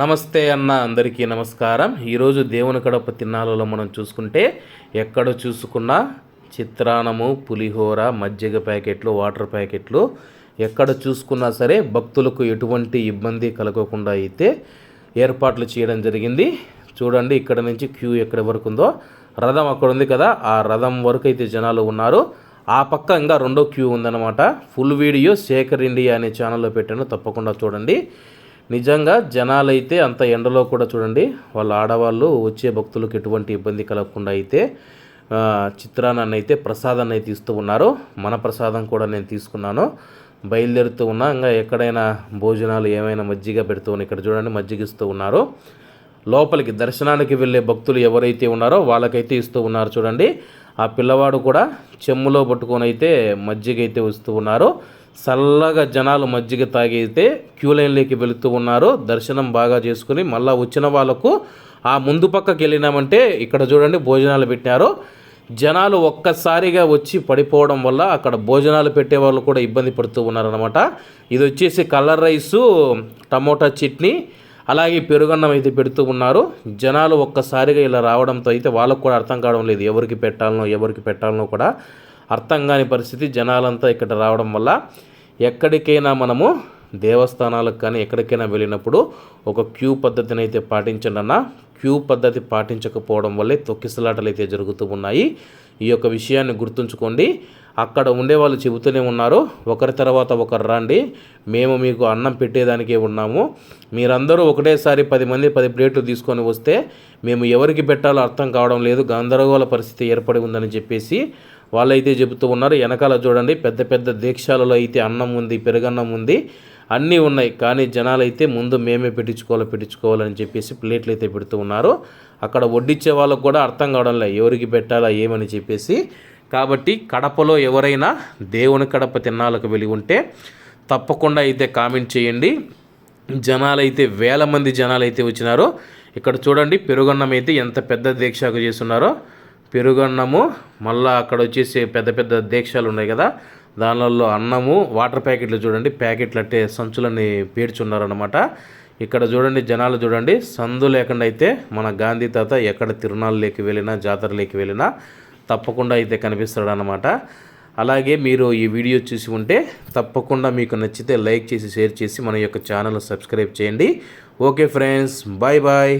నమస్తే అన్న అందరికీ నమస్కారం. ఈరోజు దేవుని కడప తిన్నాలలో మనం చూసుకుంటే ఎక్కడ చూసుకున్నా చిత్రాన్నము పులిహోర మజ్జిగ ప్యాకెట్లు వాటర్ ప్యాకెట్లు ఎక్కడ చూసుకున్నా సరే భక్తులకు ఎటువంటి ఇబ్బంది కలగకుండా అయితే ఏర్పాట్లు చేయడం జరిగింది. చూడండి ఇక్కడ నుంచి క్యూ ఎక్కడి వరకు ఉందో. రథం అక్కడ ఉంది కదా ఆ రథం వరకు అయితే జనాలు ఉన్నారు. ఆ పక్క ఇంకా రెండో క్యూ ఉందన్నమాట. ఫుల్ వీడియో శేఖర్ ఇండియా అనే ఛానల్లో పెట్టాను తప్పకుండా చూడండి. నిజంగా జనాలైతే అంత ఎండలో కూడా చూడండి వాళ్ళ ఆడవాళ్ళు వచ్చే భక్తులకు ఎటువంటి ఇబ్బంది కలగకుండా అయితే చిత్రాన్ని అయితే ప్రసాదాన్ని అయితే ఇస్తూ ఉన్నారు. మన ప్రసాదం కూడా నేను తీసుకున్నాను. బయలుదేరుతూ ఉన్నా ఇంకా ఎక్కడైనా భోజనాలు ఏమైనా మజ్జిగ పెడుతూ ఇక్కడ చూడండి మజ్జిగ ఇస్తూ ఉన్నారు. లోపలికి దర్శనానికి వెళ్ళే భక్తులు ఎవరైతే ఉన్నారో వాళ్ళకైతే ఇస్తూ ఉన్నారు చూడండి. ఆ పిల్లవాడు కూడా చెమ్ములో పట్టుకొని అయితే మజ్జిగ అయితే వస్తూ ఉన్నారు. చల్లగా జనాలు మజ్జిగ తాగితే క్యూ లైన్లోకి వెళుతూ ఉన్నారు. దర్శనం బాగా చేసుకుని మళ్ళీ వచ్చిన వాళ్ళకు ఆ ముందు పక్కకి వెళ్ళినామంటే ఇక్కడ చూడండి భోజనాలు పెట్టారు జనాలు ఒక్కసారిగా వచ్చి పడిపోవడం వల్ల అక్కడ భోజనాలు పెట్టే వాళ్ళు కూడా ఇబ్బంది పడుతూ ఉన్నారనమాట ఇది వచ్చేసి కలర్ రైసు టమోటా చట్నీ అలాగే పెరుగన్నం అయితే పెడుతూ ఉన్నారు. జనాలు ఒక్కసారిగా ఇలా రావడంతో అయితే వాళ్ళకు కూడా అర్థం కావడం లేదు ఎవరికి పెట్టాలనో ఎవరికి పెట్టాలనో కూడా. అర్థం కాని పరిస్థితి జనాలంతా ఇక్కడ రావడం వల్ల ఎక్కడికైనా మనము దేవస్థానాలకు కానీ ఎక్కడికైనా వెళ్ళినప్పుడు ఒక క్యూ పద్ధతిని అయితే పాటించండి అన్న క్యూ పద్ధతి పాటించకపోవడం వల్లే తొక్కిసలాటలు అయితే జరుగుతూ ఉన్నాయి. ఈ యొక్క విషయాన్ని గుర్తుంచుకోండి. అక్కడ ఉండే వాళ్ళు చెబుతూనే ఉన్నారు. ఒకరి తర్వాత ఒకరు రండి. మేము మీకు అన్నం పెట్టేదానికే ఉన్నాము. మీరందరూ ఒకటేసారి పది మంది పది ప్లేట్లు తీసుకొని వస్తే మేము ఎవరికి పెట్టాలో అర్థం కావడం లేదు. గందరగోళ పరిస్థితి ఏర్పడి ఉందని చెప్పేసి వాళ్ళైతే చెబుతూ ఉన్నారు. వెనకాల చూడండి పెద్ద పెద్ద దీక్షాలలో అయితే అన్నం ఉంది పెరుగన్నం ఉంది. అన్నీ ఉన్నాయి. కానీ జనాలు అయితే ముందు మేమే పెట్టించుకోవాలి పెట్టించుకోవాలని చెప్పేసి ప్లేట్లు అయితే పెడుతూ ఉన్నారు. అక్కడ వడ్డించే వాళ్ళకు కూడా అర్థం కావడం లేదు ఎవరికి పెట్టాలా ఏమని చెప్పేసి. కాబట్టి కడపలో ఎవరైనా దేవుని కడప తిన్నాలకు వెళ్ళి ఉంటే తప్పకుండా అయితే కామెంట్ చేయండి. జనాలైతే వేల మంది జనాలు అయితే వచ్చినారో. ఇక్కడ చూడండి పెరుగన్నం అయితే ఎంత పెద్ద దీక్షకు చేస్తున్నారో. పెరుగన్నము మళ్ళీ అక్కడ వచ్చేసి పెద్ద పెద్ద దీక్షలు ఉన్నాయి కదా. దానిలో అన్నము వాటర్ ప్యాకెట్లు చూడండి ప్యాకెట్లు అంటే సంచులని పేర్చున్నారనమాట ఇక్కడ చూడండి జనాలు చూడండి సందు లేకుండా అయితే మన గాంధీ తాత ఎక్కడ తిరునాళ్ళలోకి వెళ్ళినా జాతరలోకి వెళ్ళినా తప్పకుండా అయితే కనిపిస్తాడనమాట అలాగే మీరు ఈ వీడియో చూసి ఉంటే తప్పకుండా మీకు నచ్చితే లైక్ చేసి షేర్ చేసి మన యొక్క ఛానల్ సబ్స్క్రైబ్ చేయండి. Okay friends bye bye.